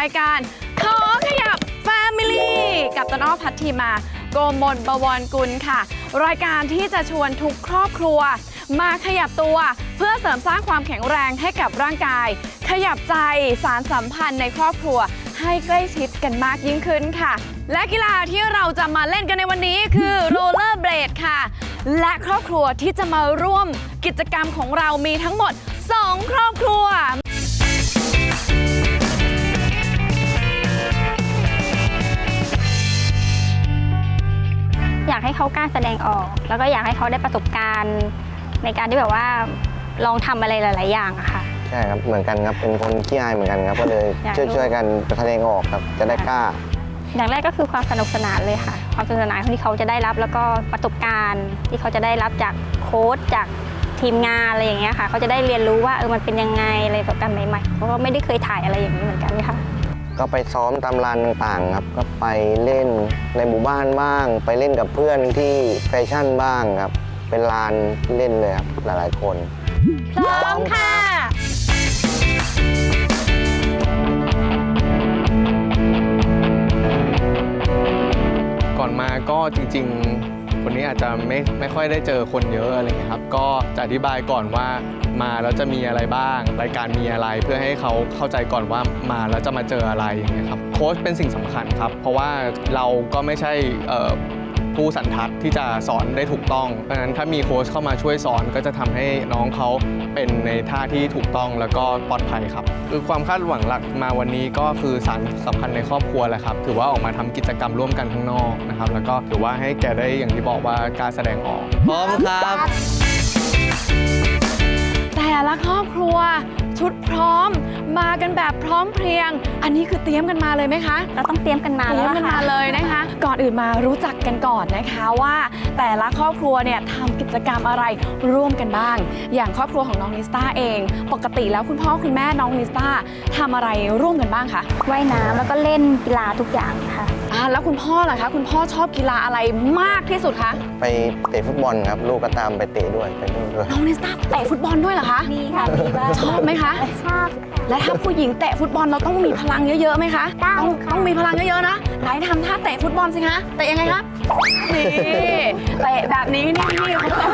าสู่รายการขอขยับ Family กับต้นอ้อพัทธีมาโกมลบวรกุลค่ะ รายการที่จะชวนทุกครอบครัว มาขยับตัวเพื่อเสริมสร้างความแข็งแรงให้กับร่างกาย ขยับใจสารสัมพันธ์ในครอบครัว ให้ใกล้ชิดกันมากยิ่งขึ้นค่ะ และกีฬาที่เราจะมาเล่นกันในวันนี้คือโรลเลอร์เบลดค่ะ และครอบครัวที่จะมาร่วมกิจกรรมของเรามีทั้งหมด 2 ครอบครัว อยากให้เขากล้าแสดงออก แล้วก็อยากให้เขาได้ประสบการณ์ ในการที่แบบว่าลองทำอะไรหลาย ๆ อย่างอะค่ะ ใช่ครับ เหมือนกันครับ เป็นคนขี้อายเหมือนกันครับ ก็เลยอยากช่วยรู้ ช่วยกันแสดงออกครับ จะได้กล้า อย่างแรกก็คือความสนุกสนานเลยค่ะ ความสนุกสนานที่เขาจะได้รับแล้วก็ประสบการณ์ที่เขาจะได้รับจากโค้ชจากทีมงานอะไรอย่างเงี้ยค่ะ เขาจะได้เรียนรู้ว่าเออมันเป็นยังไงอะไรประสบการณ์ใหม่ๆเพราะว่าไม่ได้เคยถ่ายอะไรอย่างนี้เหมือนกันค่ะ ก็ไปซ้อมตามลานต่างๆครับก็ไปเล่นในหมู่บ้านบ้าง ไปเล่นกับเพื่อนที่แฟชั่นบ้างครับ เป็นลานเล่นเลยครับหลายๆคนพร้อมค่ะ ก่อนมาก็จริงๆ คนนี้อาจจะไม่ไม่ค่อยได้เจอคนเยอะอะไรเงี้ยครับ ก็จะอธิบายก่อนว่ามาแล้วจะมีอะไรบ้าง รายการมีอะไรเพื่อให้เขาเข้าใจก่อนว่ามาแล้วจะมาเจออะไรอย่างเงี้ยครับโค้ชเป็นสิ่งสำคัญครับ เพราะว่าเราก็ไม่ใช่ผู้สันทัดที่จะสอนได้ถูกต้องเพราะฉะนั้นถ้ามีโค้ชเข้ามาช่วยสอนก็จะทำให้น้องเขา เป็นในท่าที่ถูกต้องแล้วก็ปลอดภัยครับคือความคาดหวังหลักมาวันนี้ก็คือสารสัมพันธ์ในครอบครัวแหละครับ ถือว่าออกมาทำกิจกรรมร่วมกันข้างนอกนะครับ แล้วก็ถือว่าให้แกได้อย่างที่บอกว่าการแสดงออกพร้อมครับ แต่ละครอบครัว ชุดพร้อม มากันแบบพร้อมเพรียง อันนี้คือเตรียมกันมาเลยไหมคะเราต้องเตรียมกันมาเตรีแล้ยวมล่ะกันค่ะ มาเลยนะคะ ก่อนอื่นมารู้จักกันก่อนนะคะว่า แต่ละครอบครัวเนี่ยทำกิจกรรมอะไรร่วมกันบ้าง อย่างครอบครัวของน้องนิสตาเอง ปกติแล้วคุณพ่อคุณแม่น้องนิสตาทำอะไรร่วมกันบ้างคะ ว่ายน้ำแล้วก็เล่นกีฬาทุกอย่างค่ะอ่า แล้วคุณพ่อล่ะคะ คุณพ่อชอบกีฬาอะไรมากที่สุดคะไปเตะฟุตบอลครับ ลูกก็ตามไปเตะด้วยไปนู่นด้วยน้องนิสตาเตะฟุตบอลด้วยเหรอคะมีค่ะมีบ้างชอบไหมคะ ชอบและถ้าผู้หญิงเตะฟุตบอลเราต้องมีพลังเยอะๆไหมคะต้องต้องค่ะต้องมีพลังเยอะๆนะไหนทำท่าเตะฟุตบอลสิคะเตะยังไงคะนี่เตะแบบนี้นี่นี่เขาเตะ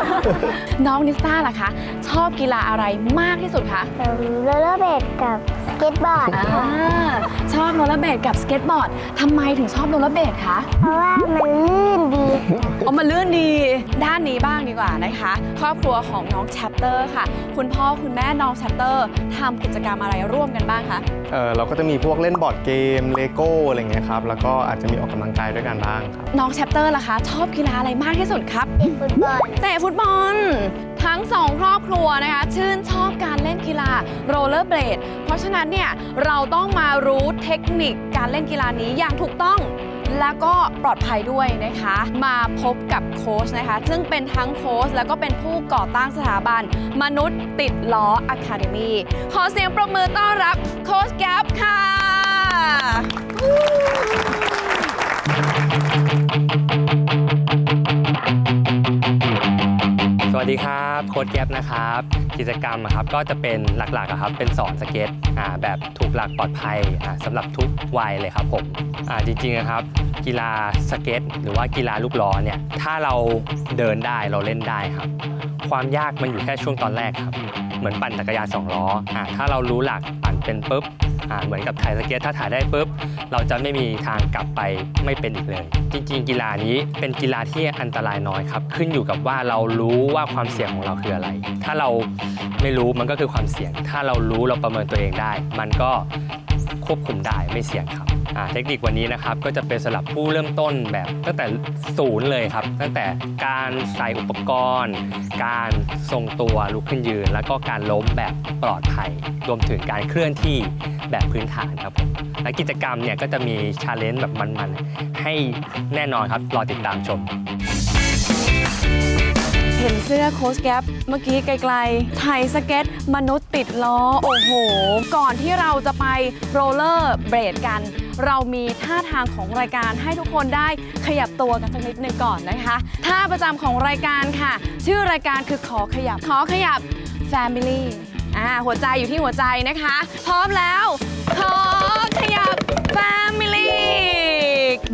น้องนิสต้าล่ะคะ ชอบกีฬาอะไรมากที่สุดคะโรลเลอร์เบดกับสเก็ตบอร์ดอ่าค่ะชอบ โรลเลอร์เบดกับสเก็ตบอร์ดทำไมถึงชอบโรลเลอร์เบดคะ เพราะว่ามันลื่นดี เอามาลื่นดี ด้านนี้บ้างดีกว่านะคะ ครอบครัวของน้องแชปเตอร์ค่ะ คุณพ่อคุณแม่น้องแชปเตอร์ทำกิจกรรมอะไรร่วมกันบ้างคะ เอ่อเราก็จะมีพวกเล่นบอร์ดเกมเลโก้อะไรเงี้ยครับ แล้วก็อาจจะมีออกกำลังกายด้วยกันบ้างครับ น้องแชปเตอร์ล่ะคะ ชอบกีฬาอะไรมากที่สุดครับ เตะฟุตบอล เตะฟุตบอล ทั้งสองครอบครัวนะคะ ชื่นชอบการเล่นกีฬาโรลเลอร์เบลดเพราะฉะนั้นเนี่ยเราต้องมารู้เทคนิคการเล่นกีฬานี้อย่างถูกต้องแล้วก็ปลอดภัยด้วยนะคะ มาพบกับโค้ชนะคะ ซึ่งเป็นทั้งโค้ชแล้วก็เป็นผู้ก่อตั้งสถาบัน มนุษย์ติดล้ออะคาเดมีขอเสียงประมือต้อนรับโค้ชแก๊ปค่ะสวัสดีครับ โค้ดแก๊ปนะครับ กิจกรรมอะครับก็จะเป็นหลักๆอะครับเป็นสอนสเก็ตอ่าแบบถูกหลักปลอดภัยอ่าสำหรับทุกวัยเลยครับผมอ่าจริงๆนะครับ กีฬาสเก็ต หรือว่ากีฬาลูกล้อเนี่ยถ้าเราเดินได้เราเล่นได้ครับ ความยากมันอยู่แค่ช่วงตอนแรกครับ เหมือนปั่นจักรยานสองล้ออ่าถ้าเรารู้หลักปั่นเป็นปุ๊บ อ่าเหมือนกับถ่ายสเก็ตถ้าถ่ายได้ปุ๊บเราจะไม่มีทางกลับไปไม่เป็นอีกเลย จริง ๆ กีฬานี้เป็นกีฬาที่อันตรายน้อยครับ ขึ้นอยู่กับว่าเรารู้ว่าความเสี่ยงของเราคืออะไร ถ้าเราไม่รู้มันก็คือความเสี่ยง ถ้าเรารู้เราประเมินตัวเองได้ มันก็ควบคุมได้ไม่เสี่ยงครับ อ่าเทคนิควันนี้นะครับก็จะเป็นสำหรับผู้เริ่มต้นแบบตั้งแต่ศูนย์เลยครับ ตั้งแต่การใส่อุปกรณ์ การทรงตัวลุกขึ้นยืน แล้วก็การล้มแบบปลอดภัย รวมถึงการเคลื่อนที่แบบพื้นฐานครับผมและกิจกรรมเนี่ยก็จะมีชาเลนจ์แบบมันๆ ให้แน่นอนครับรอติดตามชม เห็นเสื้อโค้ชแก๊ปเมื่อกี้ไกลๆ ไทยสเก็ต มนุษย์ติดล้อ โอ้โห ก่อนที่เราจะไปโรลเลอร์เบรดกัน เรามีท่าทางของรายการให้ทุกคนได้ขยับตัวกันสักนิดหนึ่งก่อนนะคะท่าประจำของรายการค่ะ ชื่อรายการคือขอขยับขอขยับ Family อ่าหัวใจอยู่ที่หัวใจนะคะ พร้อมแล้ว ขอขยับ Family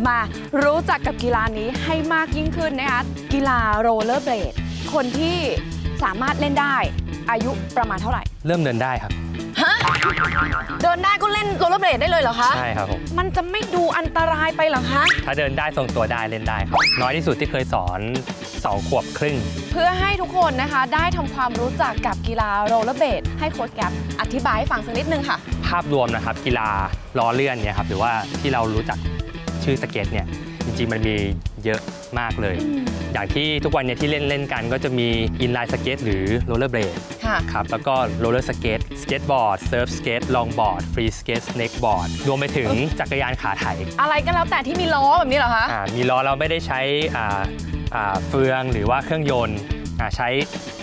มารู้จักกับกีฬานี้ให้มากยิ่งขึ้นนะคะกีฬาโรลเลอร์เบลดคนที่สามารถเล่นได้อายุประมาณเท่าไหร่ เริ่มเดินได้ครับ เดินได้ก็เล่นโรลเลอร์เบลดได้เลยเหรอคะ ใช่ครับผม มันจะไม่ดูอันตรายไปเหรอคะ ถ้าเดินได้ทรงตัวได้เล่นได้ครับ น้อยที่สุดที่เคยสอน 2 ขวบครึ่ง เพื่อให้ทุกคนนะคะได้ทำความรู้จักกับกีฬาโรลเลอร์เบลดให้โค้ชแกรบอธิบายให้ฟังสักนิดนึงค่ะ ภาพรวมนะครับกีฬาล้อเลื่อนเนี่ยครับหรือว่าที่เรารู้จักชื่อสเก็ตเนี่ยจริงๆมันมี เยอะมากเลย อย่างที่ทุกวันเนี้ที่เล่นเล่นๆกันก็จะมีอินไลน์สเก็ตหรือโรลเลอร์เบลดค่ะ ครับแล้วก็โรลเลอร์สเก็ตสเก็ตบอร์ดเซิร์ฟสเก็ตลองบอร์ดฟรีสเก็ตสเน็กบอร์ดรวมไปถึงจักรยานขาไถอะไรก็แล้วแต่ที่มีล้อแบบนี้เหรอคะ อ่ามีล้อเราไม่ได้ใช้อ่าอ่าเฟืองหรือว่าเครื่องยนต์อ่าใช้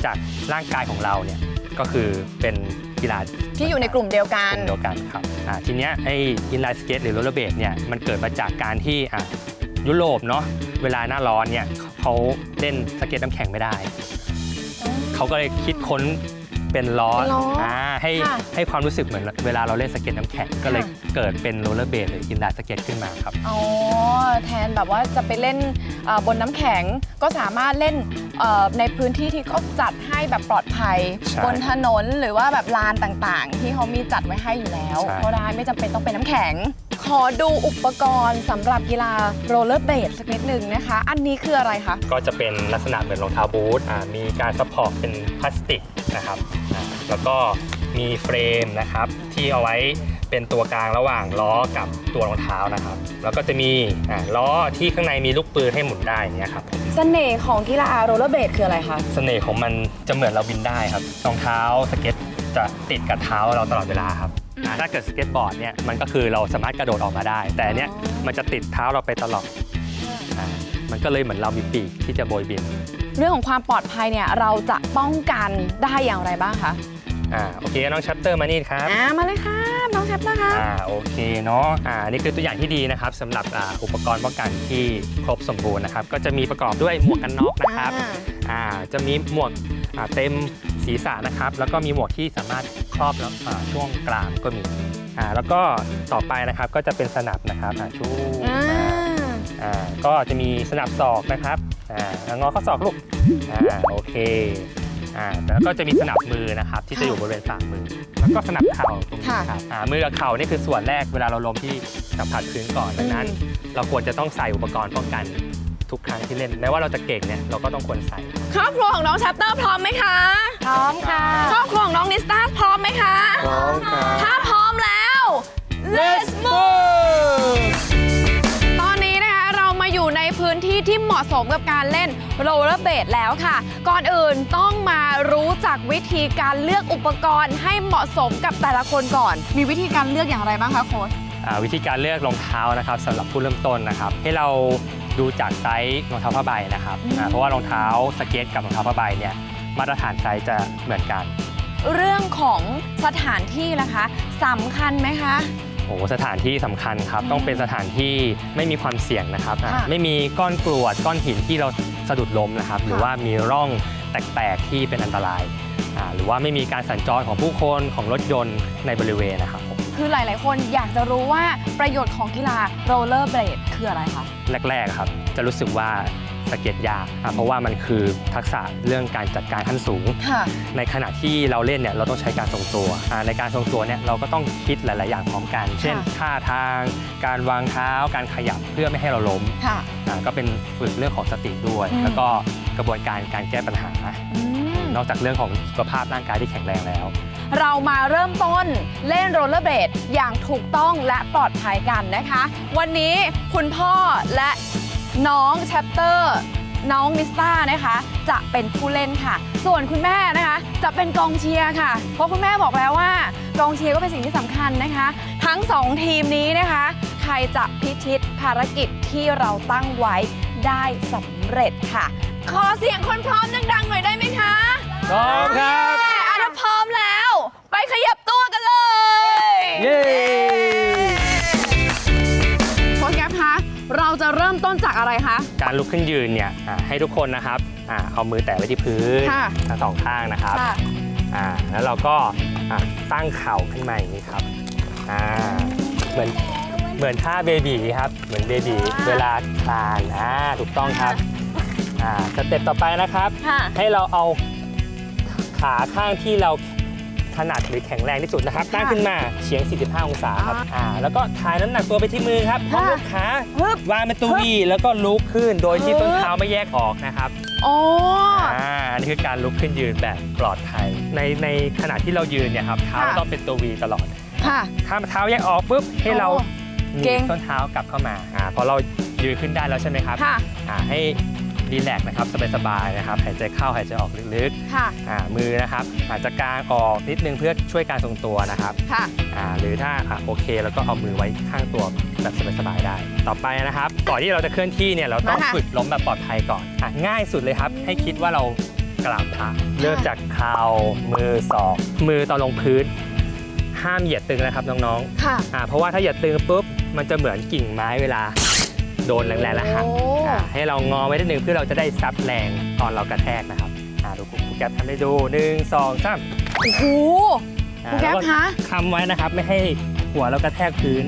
จากร่างกายของเราเนี่ยก็คือเป็นกีฬา ที่อยู่ในกลุ่มเดียวกักนลุ่มเดียวกันครับอ่าทีเนี้ยไอ้อินไลน์สเก็ตหรือโรลเลอร์เบดเนี่ยมันเกิดมาจากการที่อะ ยุโรปเนาะเวลาหน้าร้อนเนี่ยเขาเล่นสเก็ตน้ำแข็งไม่ได้ เขาก็เลยคิดค้นเป็นล้อเป็นล้ออ่าให้ค่ะ ให้ความรู้สึกเหมือนเวลาเราเล่นสเก็ตน้ำแข็งก็เลยค่ะเกิดเป็นโรลเลอร์เบดหรืออินไลน์สเก็ตขึ้นมาครับ อ๋อแทนแบบว่าจะไปเล่นเอ่อบนน้ำแข็งก็สามารถเล่นเอ่อในพื้นที่ที่เขาจัดให้แบบปลอดภัย ใช่บนถนนหรือว่าแบบลานต่างๆ ที่เขามีจัดไว้ให้อยู่แล้ว ใช่ ก็ได้ไม่จำเป็นต้องเป็นน้ำแข็ง ขอดูอุปกรณ์สำหรับกีฬาโรลเลอร์เบลดสักนิดหนึ่งนะคะ อันนี้คืออะไรคะ ก็จะเป็นลักษณะเหมือนรองเท้าบูทอ่ามีการซัพพอร์ตเป็นพลาสติกนะครับอ่าแล้วก็มีเฟรมนะครับที่เอาไว้เป็นตัวกลางระหว่างล้อกับตัวรองเท้านะครับ แล้วก็จะมีอ่าล้อที่ข้างในมีลูกปืนให้หมุนได้อย่างเงี้ยครับ เสน่ห์ของกีฬาโรลเลอร์เบลดคืออะไรคะ เสน่ห์ของมันจะเหมือนเราบินได้ครับรองเท้าสเก็ตจะติดกับเท้าเราตลอดเวลาครับ อ่าถ้าเกิดสเก็ตบอร์ดเนี่ยมันก็คือเราสามารถกระโดดออกมาได้ แต่อันเนี้ยมันจะติดเท้าเราไปตลอดอ่ามันก็เลยเหมือนเรามีปีกที่จะโบยบิน เรื่องของความปลอดภัยเนี่ยเราจะป้องกันได้อย่างไรบ้างคะ อ่าโอเคน้องชัปเตอร์มานี่ครับอ่ามาเลยค่ะน้องแชปนะคะอ่าโอเคเนาะอ่านี่คือตัวอย่างที่ดีนะครับสำหรับอ่าอุปกรณ์ป้องกันที่ครบสมบูรณ์นะครับก็จะมีประกอบด้วยหมวกกันน็อกนะครับอ่า อ่าจะมีหมวกอ่าเต็มศีรษะนะครับ แล้วก็มีหมวกที่สามารถครอบแล้วอ่าช่วงกลางก็มีอ่าแล้วก็ต่อไปนะครับก็จะเป็นสนับนะครับอ่าชูอ่ามาอ่าก็จะมีสนับศอกนะครับอ่างอข้อศอกลูกอ่าโอเค อ่าแล้วก็จะมีสนับมือนะครับที่จะอยู่บริเวณฝ่ามือ แล้วก็สนับเข่าตรงนี้ค่ะครับอ่ามือกับเข่านี่คือส่วนแรกเวลาเราล้มที่สัมผัสพื้นก่อนดังนั้น เราควรจะต้องใส่อุปกรณ์ป้องกันทุกครั้งที่เล่นแม้ว่าเราจะเก่งเนี่ยเราก็ต้องควรใส่ ครอบครัวของน้องแชปเตอร์พร้อมไหมคะ พร้อมค่ะ ครอบครัวของน้องนิสตาพร้อมไหมคะ พร้อมครับถ้าพร้อมแล้ว let's move พื้นที่ที่เหมาะสมกับการเล่นโรลเลอร์เบลดแล้วค่ะ ก่อนอื่นต้องมารู้จักวิธีการเลือกอุปกรณ์ให้เหมาะสมกับแต่ละคนก่อน มีวิธีการเลือกอย่างไรบ้างคะโค้ชอ่าวิธีการเลือกรองเท้านะครับสำหรับผู้เริ่มต้นนะครับ ให้เราดูจากไซส์รองเท้าผ้าใบนะครับอืมอ่าเพราะว่ารองเท้าสเก็ตกับรองเท้าผ้าใบเนี่ยมาตรฐานไซส์จะเหมือนกัน เรื่องของสถานที่ล่ะคะสำคัญไหมคะ โอ้โหสถานที่สำคัญครับอืมต้องเป็นสถานที่ไม่มีความเสี่ยงนะครับอ่าค่ะไม่มีก้อนกรวดก้อนหินที่เราสะดุดล้มนะครับ หรือว่ามีร่องแตกๆที่เป็นอันตรายอ่าหรือว่าไม่มีการสัญจรของผู้คนของรถยนต์ในบริเวณนะครับผมคือหลาย ๆ คนอยากจะรู้ว่าประโยชน์ของกีฬาโรลเลอร์เบลดคืออะไรคะแรก ๆ ครับ จะรู้สึกว่า สเก็ตยากอะเพราะว่ามันคือทักษะเรื่องการจัดการขั้นสูง ค่ะ ในขณะที่เราเล่นเนี่ยเราต้องใช้การทรงตัวอ่าในการทรงตัวเนี่ยเราก็ต้องคิดหลาย ๆ อย่างพร้อมกัน เช่นท่าทาง การวางเท้า การขยับเพื่อไม่ให้เราล้มค่ะ อ่าก็เป็นฝึกเรื่องของสติด้วย อืม แล้วก็กระบวนการการแก้ปัญหา อืมนอกจากเรื่องของสุขภาพร่างกายที่แข็งแรงแล้ว เรามาเริ่มต้นเล่นโรลเลอร์เบลดอย่างถูกต้องและปลอดภัยกันนะคะ วันนี้คุณพ่อและ น้องแชปเตอร์น้องนิสตานะคะ จะเป็นผู้เล่นค่ะ ส่วนคุณแม่นะคะ จะเป็นกองเชียร์ค่ะ เพราะคุณแม่บอกแล้วว่ากองเชียร์ก็เป็นสิ่งที่สำคัญนะคะ ทั้งสองทีมนี้นะคะ ใครจะพิชิตภารกิจที่เราตั้งไว้ได้สำเร็จค่ะ ขอเสียงคนพร้อมดังๆหน่อยได้ไหมคะพร้อมครับอะถ้าพร้อมแล้ว ไปขยับตัวกันเลย เย้ เราจะเริ่มต้นจากอะไรคะ การลุกขึ้นยืนเนี่ยอ่าให้ทุกคนนะครับอ่าเอามือแตะไว้ที่พื้นค่ะ ทั้งสองข้างนะครับค่ะ อ่าแล้วเราก็อ่าตั้งเข่าขึ้นมาอย่างนี้ครับอ่าเหมือนเหมือนท่าเบบีครับ เหมือนเบบีเวลาคลานอ่าถูกต้องครับอ่าสเต็ปต่อไปนะครับ ค่ะ ให้เราเอาขาข้างที่เรา ถนัดหรือแข็งแรงที่สุดนะครับค่ะตั้งขึ้นมาเฉียง 45 องศาครับอ๋ออ่อ่าแล้วก็ถ่ายน้ำหนักตัวไปที่มือครับพร้อมค่ะยกขาฮึบวางเป็นตัววีแล้วก็ลุกขึ้น โดยที่ฮึบต้นเท้าไม่แยกออกนะครับโอ้อ่าอันนี้คือการลุกขึ้นยืนแบบปลอดภัยในในขณะที่เรายืนเนี่ยครับเท้าค่ะต้องเป็นตัววีตลอดค่ะถ้าเท้าแยกออกปุ๊บให้เราโอ้หนีเก่งบส้นเท้ากลับเข้ามาอ่าพอเรายืนขึ้นได้แล้วใช่ไหมครับค่ะอ่าให้ รีแลกซ์นะครับสบายๆนะครับหายใจเข้าหายใจออกลึกค่ะ ๆอ่ามือนะครับอาจจะกางออกนิดนึงเพื่อช่วยการทรงตัวนะครับค่ะ อ่าหรือถ้าอะโอเคแล้วก็เอามือไว้ข้างตัวแบบสบายๆได้ ต่อไปนะครับก่อนที่เราจะเคลื่อนที่เนี่ยเราต้องมาค่ะ ฝึกล้มแบบปลอดภัยก่อนอะง่ายสุดเลยครับ ให้คิดว่าเรากราบพระเริ่มจากเข่ามือศอกมือตอนลงพื้น ห้ามเหยียดตึงนะครับน้องค่ะๆอ่าเพราะว่าถ้าเหยียดตึงปุ๊บ มันจะเหมือนกิ่งไม้เวลา โดนแรงๆแล้วหักโอ้อ่าให้เรางอไว้นิดนึงเพื่อเราจะได้ซับแรงตอนเรากระแทกนะครับอ่าดูครูแก๊ปทำให้ดูหนึ่งสองสามโอ้โหอ่าคุณแก๊ปล้วคะค้ำไว้นะครับไม่ให้หัวเรากระแทกพื้น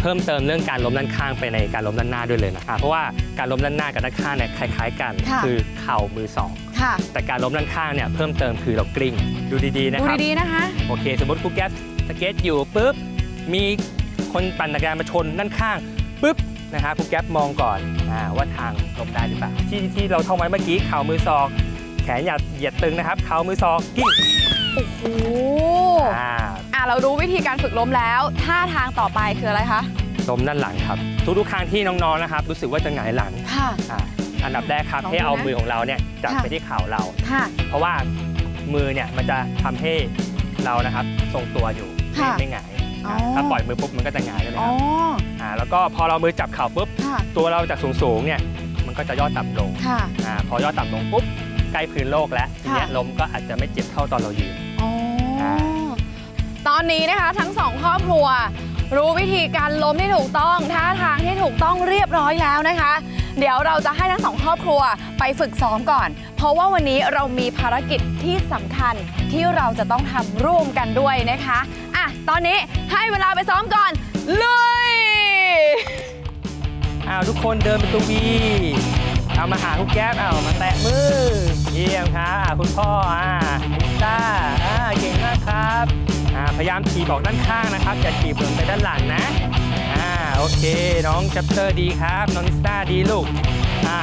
เพิ่มเติมเรื่องการล้มด้านข้างไปในการล้มด้านหน้าด้วยเลยนะอ่าเพราะว่าการล้มด้านหน้ากับด้านข้างเนี่ยคล้าย ๆ กันค่ะ อเข่ามือสอง ค่ะแต่การล้มด้านข้างเนี่ยเพิ่มเติมคือเรากลิ้งดูดีๆนะดูครับ ดีๆนะคะ โอเค สมมติครูแก๊ปสเก็ตอยู่ปุ๊บมีคนปั่นจักรยานมาชนด้านข้างปุ๊บ นะครับครูแก๊ปมองก่อนอาว่าทางล้มได้หรือเปล่าที่ที่เราท่องไว้เมื่อกี้เข่ามือศอก แขนอย่าเหยียดตึงนะครับ เข่ามือศอกกิ้งโอ้โหอ่าอะเรารู้วิธีการฝึกล้มแล้วท่าทางต่อไปคืออะไรคะล้มด้านหลังครับ ทุกๆครั้งที่น้องๆนะครับ รู้สึกว่าจะหงายหลังค่ะ อ่าอันดับแรกครับลองดูให้เอานะมือของเราเนี่ยจับค่ะ ไปที่เข่าเรา ค่ะ เพราะว่ามือเนี่ยมันจะทำให้เรานะครับทรงตัวอยู่ไม่ค่ะไม่หงาย อ๋ออ่าถ้าปล่อยมือปุ๊บมันก็จะหงายใช่ไหมอ๋คอรับอ่าแล้วก็พอเรามือจับเข่าปุ๊บค่ะตัวเราจากสูงๆเนี่ยมันก็จะย่อต่ำลงค่ะอาพอย่อต่ำลงปุ๊บใกล้พื้นโลกแล้วทีเนี้ยค่ะล้มก็อาจจะไม่เจ็บเท่าตอนเรายืน อ๋ออ่า ตอนนี้นะคะทั้งสองครอบครัว รู้วิธีการล้มที่ถูกต้องท่าทางที่ถูกต้องเรียบร้อยแล้วนะคะ เดี๋ยวเราจะให้ทั้งสองครอบครัวไปฝึกซ้อมก่อน เพราะว่าวันนี้เรามีภารกิจที่สำคัญที่เราจะต้องทำร่วมกันด้วยนะคะ อะ ตอนนี้ให้เวลาไปซ้อมก่อน ลุย อ้าวทุกคนเดินเป็นตัววีเอามาหาคุณแก๊ปเอามาแตะมือ เยี่ยมครับอ่าคุณพ่ออ่าลิซ่าอ่าเก่งมากครับอ่าพยายามถีบออกด้านข้างนะครับ อย่าถีบลงไปด้านหลังนะอ่าโอเค น้องจัปเตอร์ดีครับ น้องลิซ่าดีลูกอ่า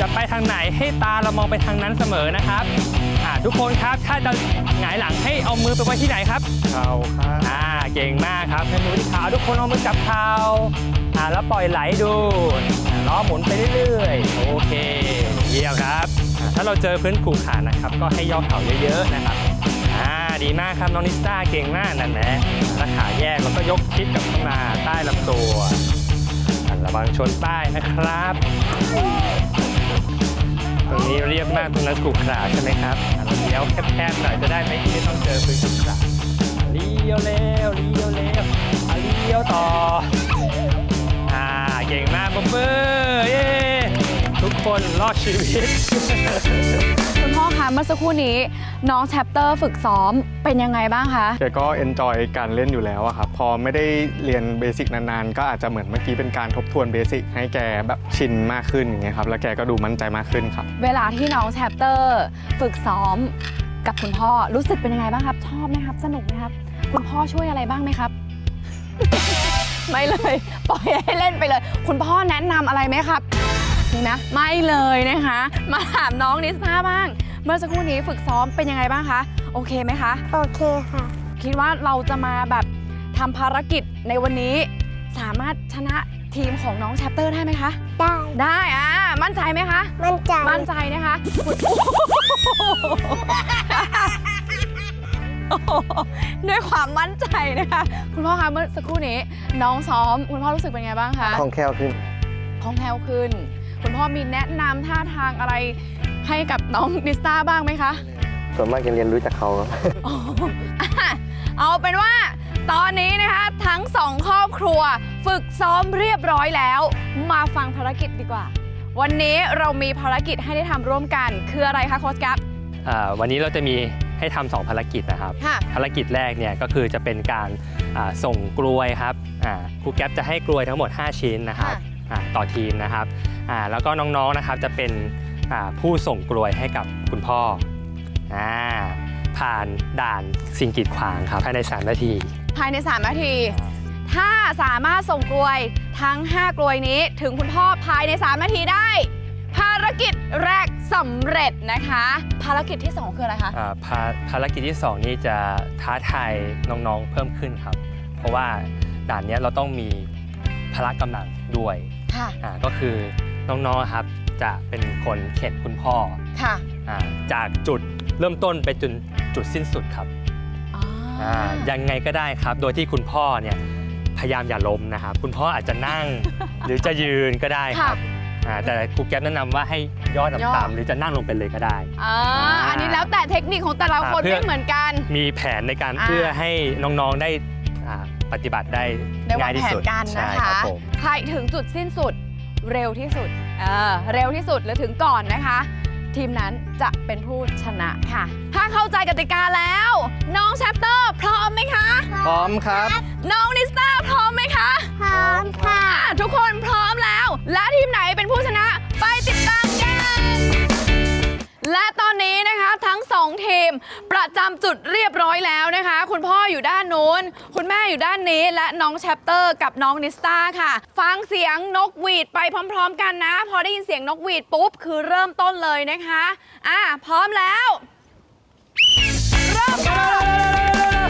จะไปทางไหนให้ตาเรามองไปทางนั้นเสมอนะครับ อ่าทุกคนครับถ้าจะหงายหลังให้เอามือไปไว้ที่ไหนครับ เข่าครับอ่าเก่งมากครับให้มือที่เท้าทุกคนเอามือจับเท้าอ่าแล้วปล่อยไหลดูอ่าล้อหมุนไปเรื่อยๆ โอเค เยี่ยมครับอ่าถ้าเราเจอพื้นขรุขระนะครับ ก็ให้ย่อเข่าเยอะๆนะครับอ่าดีมากครับน้องนิสต้าเก่งมากนั่นแหละถ้าขาแยกแล้วก็ยกชิดกลับเข้ามาใต้ลำตัวอ่าระวังชนป้ายนะครับ ตรงนี้เรียบมากตรงนั้นขรุขระใช่ไหมครับเราเลี้ยวแคบๆหน่อยจะได้ไม่ไม่ต้องเจอพื้นขรุขระเลี้ยวเร็วเลี้ยวเร็วเลี้ยวต่ออ่าเก่งมากบ๊บเบอร์เย้ ทุกคนรอดชีวิต คุณพ่อคะเมื่อสักครู่นี้น้องแชปเตอร์ฝึกซ้อมเป็นยังไงบ้างคะ แกก็เอนจอยการเล่นอยู่แล้วอะครับ พอไม่ได้เรียนเบสิกนานๆ ก็อาจจะเหมือนเมื่อกี้เป็นการทบทวนเบสิกให้แกแบบชินมากขึ้นอย่างเงี้ยครับ แล้วแกก็ดูมั่นใจมากขึ้นครับ เวลาที่น้องแชปเตอร์ฝึกซ้อมกับคุณพ่อรู้สึกเป็นยังไงบ้างครับ ชอบไหมครับ สนุกไหมครับ คุณพ่อช่วยอะไรบ้างไหมครับ ไม่เลย ปล่อยให้เล่นไปเลย คุณพ่อแนะนำอะไรไหมครับ มีไหมไม่เลยนะคะ มาถามน้องนิสตาบ้าง เมื่อสักครู่นี้ฝึกซ้อมเป็นยังไงบ้างคะ โอเคไหมคะ โอเคค่ะ คิดว่าเราจะมาแบบทำภารกิจในวันนี้ สามารถชนะทีมของน้องแชปเตอร์ได้ไหมคะ ได้ ได้อ่ามั่นใจไหมคะ มั่นใจ มั่นใจนะคะคุณโอ้โหด้วยความมั่นใจนะคะ คุณพ่อคะเมื่อสักครู่นี้ น้องซ้อม คุณพ่อรู้สึกเป็นไงบ้างคะคล่องแคล่วขึ้นคล่องแคล่วขึ้น คุณพ่อมีแนะนำท่าทางอะไรให้กับน้องดิสตาบ้างไหมคะ ส่วนมากจะเรียนรู้จากเขาครับ อ๋ออะเอาเป็นว่าตอนนี้นะคะทั้งสองครอบครัวฝึกซ้อมเรียบร้อยแล้ว มาฟังภารกิจดีกว่า วันนี้เรามีภารกิจให้ได้ทำร่วมกัน คืออะไรคะโค้ชกัฟอ่าวันนี้เราจะมีให้ทำสองภารกิจนะครับ ค่ะ ภารกิจแรกเนี่ยก็คือจะเป็นการอ่าส่งกลวยครับอ่าครูแก๊ปจะให้กลวยทั้งหมด 5 ชิ้นนะครับ ค่ะอ่า ต่อทีมนะครับอ่าแล้วก็น้องๆนะครับจะเป็นอ่าผู้ส่งกลวยให้กับคุณพ่ออ่าผ่านด่านสิ่งกีดขวางครับภายใน 3 นาที ภายใน 3 นาที ถ้าสามารถส่งกลวยทั้ง 5 กลวยนี้ถึงคุณพ่อภายใน 3 นาทีได้ ภารกิจแรกสำเร็จนะคะ ภารกิจที่ 2 คืออะไรคะอ่าภาภารกิจที่ 2 นี่จะท้าทายน้องๆเพิ่มขึ้นครับ เพราะว่าด่านเนี้ยเราต้องมีพละกำลังด้วย ค่ะ อ่าก็คือน้องๆครับจะเป็นคนเข็นคุณพ่อค่ะอาจากจุดเริ่มต้นไปจนจุดสิ้นสุดครับอ๋อออ่ายังไงก็ได้ครับ โดยที่คุณพ่อเนี่ยพยายามอย่าล้มนะครับคุณพ่ออาจจะนั่ง หรือจะยืนก็ได้ครับอ่าแต่ครูแก๊ปแนะนำว่าให้ย่อย่อต่ำๆหรือจะนั่งลงไปเลยก็ได้ อ่าอันนี้แล้วแต่เทคนิคของแต่ละคนอ่าเพื่อ ไม่เหมือนกัน มีแผนในการอ่า เพื่อให้น้องๆได้อ่า ปฏิบัติได้ได้วาง่างยที่แผนสุดกันใช่นะครัคะ บผม ใครถึงจุดสิ้นสุดเร็วที่สุดเออเร็วที่สุดหรือถึงก่อนนะคะ ทีมนั้นจะเป็นผู้ชนะค่ะ ถ้าเข้าใจกติกาแล้ว น้องแชปเตอร์พร้อมไหมคะ พร้อมครับ น้องนิสตาพร้อมไหมคะ พร้อมค่ะอะทุกคนพร้อมแล้ว และทีมไหนเป็นผู้ชนะ ไปติดตามกัน และตอนนี้นะคะทั้งสองทีมประจำจุดเรียบร้อยแล้วนะคะ คุณพ่ออยู่ด้านนู้น คุณแม่อยู่ด้านนี้ และน้องแชปเตอร์กับน้องนิสตาค่ะ ฟังเสียงนกหวีดไปพร้อม ๆ กันนะ พอได้ยินเสียงนกหวีดปุ๊บ คือเริ่มต้นเลยนะคะ อะ พร้อมแล้ว เริ่มค่ะ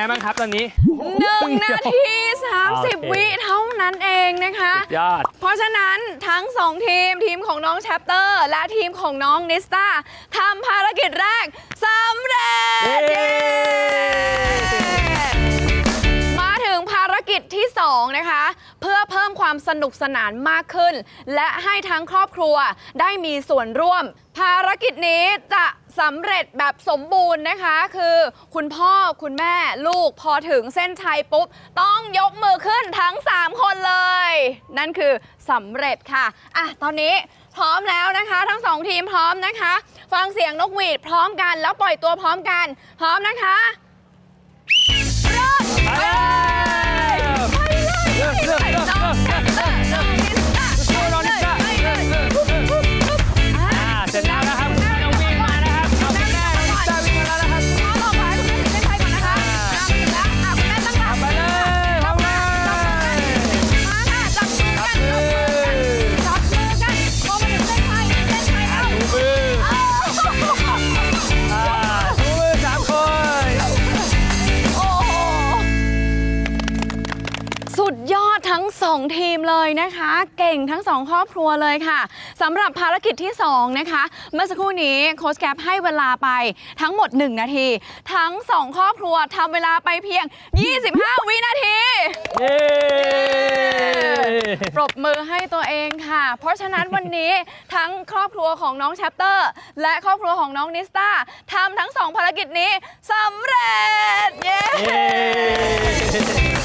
ไงบ้างครับตอนนี้ หนึ่งนาทีสามสิบโอเค วิเท่านั้นเองนะคะ ยอด เพราะฉะนั้นทั้ง2ทีมทีมของน้องแชปเตอร์ และทีมของน้องนิสตาทำภารกิจแรกสำเร็จเย้เย้ มาถึงภารกิจที่ 2 นะคะ เพื่อเพิ่มความสนุกสนานมากขึ้น และให้ทั้งครอบครัวได้มีส่วนร่วม ภารกิจนี้จะ สำเร็จแบบสมบูรณ์นะคะ คือคุณพ่อคุณแม่ลูกพอถึงเส้นชัยปุ๊บ ต้องยกมือขึ้นทั้ง 3 คนเลย นั่นคือสำเร็จค่ะอะตอนนี้พร้อมแล้วนะคะ ทั้งสองทีมพร้อมนะคะ ฟังเสียงนกหวีดพร้อมกันแล้วปล่อยตัวพร้อมกัน พร้อมนะคะเริ่มไปเลยไปเลยเริ่มเริ่มเริ่มน้องแชปเตอ นะคะ เก่งทั้งสองครอบครัวเลยค่ะสำหรับภารกิจที่ 2 นะคะ เมื่อสักครู่นี้โค้ชแกปให้เวลาไปทั้งหมด 1 นาที ทั้ง 2 ครอบครัวทำเวลาไปเพียง 25 วินาที เย้ปรบมือให้ตัวเองค่ะ เพราะฉะนั้นวันนี้ทั้งครอบครัวของน้องแชปเตอร์ และครอบครัวของน้องนิสตาทำทั้งสองภารกิจนี้สำเร็จ เย้เย้อยากให้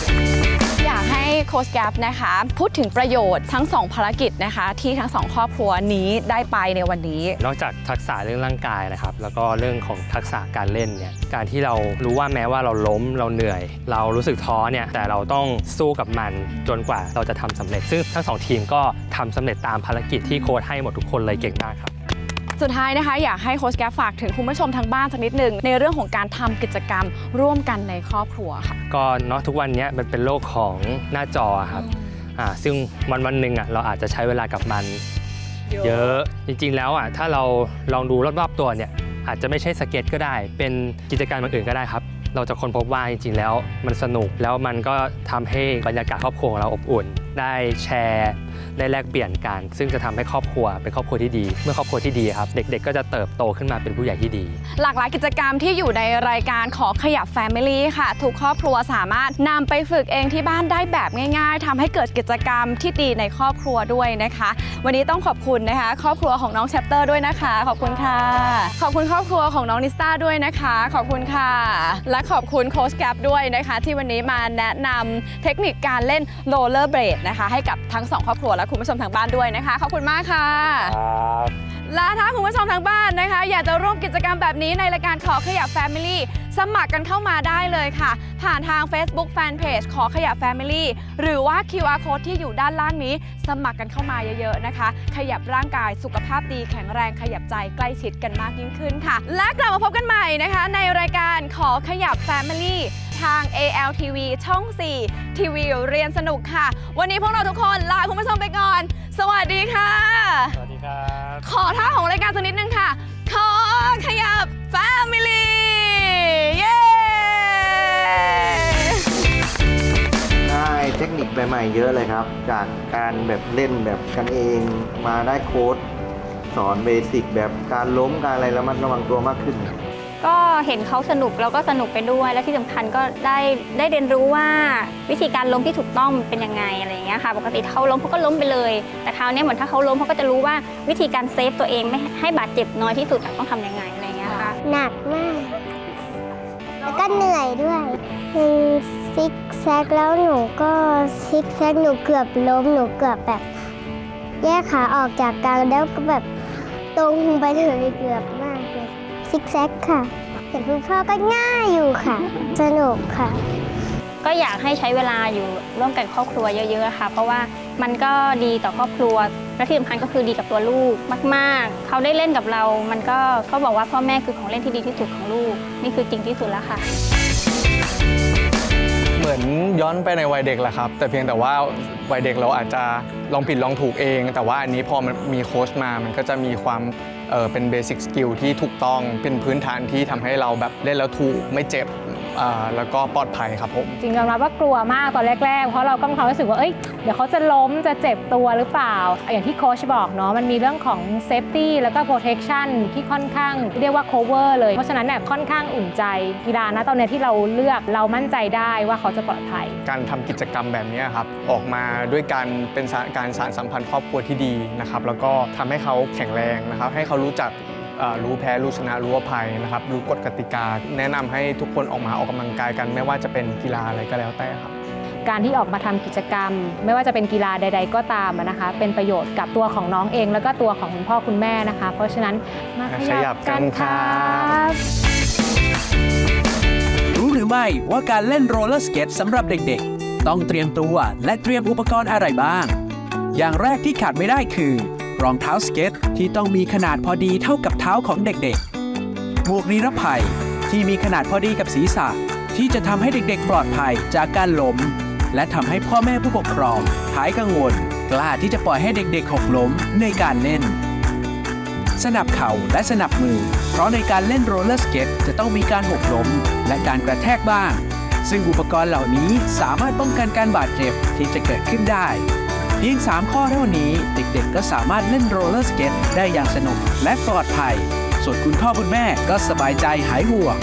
โค้ชแกรนะคะ พูดถึงประโยชน์ทั้ง 2 ภารกิจนะคะ ที่ทั้งสองครอบครัวนี้ได้ไปในวันนี้ นอกจากทักษะเรื่องร่างกายนะครับ แล้วก็เรื่องของทักษะการเล่นเนี่ยการที่เรารู้ว่าแม้ว่าเราล้มเราเหนื่อย เรารู้สึกท้อเนี่ยแต่เราต้องสู้กับมันจนกว่าเราจะทำสำเร็จ ซึ่งทั้งสองทีมก็ทำสำเร็จตามภารกิจที่โค้ชให้หมดทุกคนเลยเก่งมากครับ สุดท้ายนะคะอยากให้โค้ชแกรฟฝากถึงคุณผู้ชมทางบ้านสักนิดหนึ่งในเรื่องของการทำกิจกรรมร่วมกันในครอบครัวค่ะก็เนาะทุกวันเนี้ยมันเป็นโลกของหน้าจออะครับอ่าซึ่งวันวันหนึ่งอะเราอาจจะใช้เวลากับมัน เยอะจริงๆแล้วอะถ้าเราลองดูรอบๆตัวเนี่ยอาจจะไม่ใช่สเก็ตก็ได้ เป็นกิจการอื่นๆก็ได้ครับ เราจะค้นพบว่าจริงๆแล้วมันสนุกแล้วมันก็ทำให้บรรยากาศครอบครัวของเราอบอุ่น ได้แชร์ได้แลกเปลี่ยนกัน ซึ่งจะทำให้ครอบครัวเป็นครอบครัวที่ดี เมื่อครอบครัวที่ดีครับ เด็กๆ ก็จะเติบโตขึ้นมาเป็นผู้ใหญ่ที่ดี หลากหลายกิจกรรมที่อยู่ในรายการขอขยับ Family ค่ะ ทุกครอบครัวสามารถนำไปฝึกเองที่บ้านได้แบบง่าย ๆทำให้เกิดกิจกรรมที่ดีในครอบครัวด้วยนะคะ วันนี้ต้องขอบคุณนะคะ ครอบครัวของน้องแชปเตอร์ด้วยนะคะ ขอบคุณค่ะ ขอบคุณครอบครัวของน้องนิสตาด้วยนะคะ ขอบคุณค่ะและขอบคุณโค้ชแกรฟด้วยนะคะ ที่วันนี้มาแนะนำเทคนิคการเล่นโรลเลอร์เบรดนะคะ ให้กับทั้งสองครอบครัวและคุณผู้ชมทางบ้านด้วยนะคะ ขอบคุณมากค่ะและถ้าคุณผู้ชมทางบ้านนะคะ อยากจะร่วมกิจกรรมแบบนี้ในรายการขอขยับ Family สมัครกันเข้ามาได้เลยค่ะ ผ่านทาง Facebook Fanpage ขอขยับ Family หรือว่า QR Code ที่อยู่ด้านล่างนี้ สมัครกันเข้ามาเยอะๆนะคะ ขยับร่างกายสุขภาพดีแข็งแรงขยับใจใกล้ชิดกันมากยิ่งขึ้นค่ะ และกลับมาพบกันใหม่นะคะ ในรายการขอขยับ Family ทาง ALTV ช่อง 4 ทีวีเรียนสนุกค่ะ วันนี้พวกเราทุกคนลาคุณผู้ชมไปก่อน สวัสดีค่ะ สวัสดีครับ ขอท่าของรายการสักนิดนึงค่ะ ขอขยับ Family เย้ได้เทคนิคใหม่ๆเยอะเลยครับ จากการแบบเล่นแบบกันเองมาได้โค้ดสอนเบสิกแบบการล้มการอะไรระมัดระวังตัวมากขึ้น ก็เห็นเขาสนุกเราก็สนุกไปด้วย และที่สำคัญก็ได้ได้เรียนรู้ว่าวิธีการล้มที่ถูกต้องเป็นยังไงอะไรอย่างเงี้ยค่ะ ปกติเขาล้มเขาก็ล้มไปเลย แต่คราวนี้เหมือนถ้าเขาล้มเขาก็จะรู้ว่าวิธีการเซฟตัวเองไม่ให้บาดเจ็บน้อยที่สุดต้องทำยังไงอะไรอย่างเงี้ยค่ะหนักมาก แล้วก็เหนื่อยด้วยหนึ่งซิกแซกแล้วหนูก็ซิกแซกหนูเกือบล้มหนูเกือบแบบ แยกขาออกจากกันแล้วก็แบบตรงไปเลยเกือบ ซิกแซกค่ะ เห็นคุณพ่อก็ง่ายอยู่ค่ะ สนุกค่ะ ก็อยากให้ใช้เวลาอยู่ร่วมกันครอบครัวเยอะๆค่ะ เพราะว่ามันก็ดีต่อครอบครัวและที่สำคัญก็คือดีกับตัวลูกมาก ๆ เขาได้เล่นกับเรา มันก็เขาบอกว่าพ่อแม่คือของเล่นที่ดีที่สุดของลูก นี่คือจริงที่สุดแล้วค่ะ เหมือนย้อนไปในวัยเด็กแหละครับ แต่เพียงแต่ว่าวัยเด็กเราอาจจะลองผิดลองถูกเอง แต่ว่าอันนี้พอมันมีโค้ชมา มันก็จะมีความ เออเป็นเบสิกสกิลที่ถูกต้องเป็นพื้นฐานที่ทำให้เราแบบเล่นแล้วถูกไม่เจ็บ แล้วก็ปลอดภัยครับผม จริงยอมรับว่ากลัวมากตอนแรก ๆ เพราะเราก็มีความรู้สึกว่าเอ้ยเดี๋ยวเขาจะล้มจะเจ็บตัวหรือเปล่า อย่างที่โค้ชบอกเนาะมันมีเรื่องของ safety แล้วก็ protection ที่ค่อนข้างเรียกว่า cover เลย เพราะฉะนั้นเนี่ยค่อนข้างอุ่นใจกีฬานะตอนเนี้ยที่เราเลือกเรามั่นใจได้ว่าเขาจะปลอดภัย การทำกิจกรรมแบบนี้ครับออกมาด้วยการเป็นสาการสารสัมพันธ์ครอบครัวที่ดีนะครับแล้วก็ทำให้เขาแข็งแรงนะครับให้เขารู้จักเอ่อ รู้แพ้รู้ชนะรู้อภัยนะครับ รู้กฎกติกา แนะนำให้ทุกคนออกมาออกกำลังกายกัน ไม่ว่าจะเป็นกีฬาอะไรก็แล้วแต่ครับ การที่ออกมาทำกิจกรรม ไม่ว่าจะเป็นกีฬาใด ๆ ก็ตามอะนะคะ เป็นประโยชน์กับตัวของน้องเอง แล้วก็ตัวของคุณพ่อคุณแม่นะคะ เพราะฉะนั้นมาขขยัยับบกักันนคครัรับรู้หรือไม่ว่าการเล่นโรลเลอร์สเก็ตสำหรับเด็กๆ ต้องเตรียมตัวและเตรียมอุปกรณ์อะไรบ้าง อย่างแรกที่ขาดไม่ได้คือ รองเท้าสเก็ตที่ต้องมีขนาดพอดีเท่ากับเท้าของเด็กๆ หมวกนิรภัยที่มีขนาดพอดีกับศีรษะ ที่จะทำให้เด็กๆ ปลอดภัยจากการล้ม และทำให้พ่อแม่ผู้ปกครองหายกังวล กล้าที่จะปล่อยให้เด็กๆหกล้มในการเล่น สนับเข่าและสนับมือ เพราะในการเล่นโรลเลอร์สเก็ตจะต้องมีการหกล้ม และการกระแทกบ้าง ซึ่งอุปกรณ์เหล่านี้สามารถป้องกันการบาดเจ็บที่จะเกิดขึ้นได้ เพียง 3 ข้อเท่านี้ เด็กๆ ก็สามารถเล่นโรลเลอร์สเก็ตได้อย่างสนุกและปลอดภัย ส่วนคุณพ่อคุณแม่ก็สบายใจหายห่วง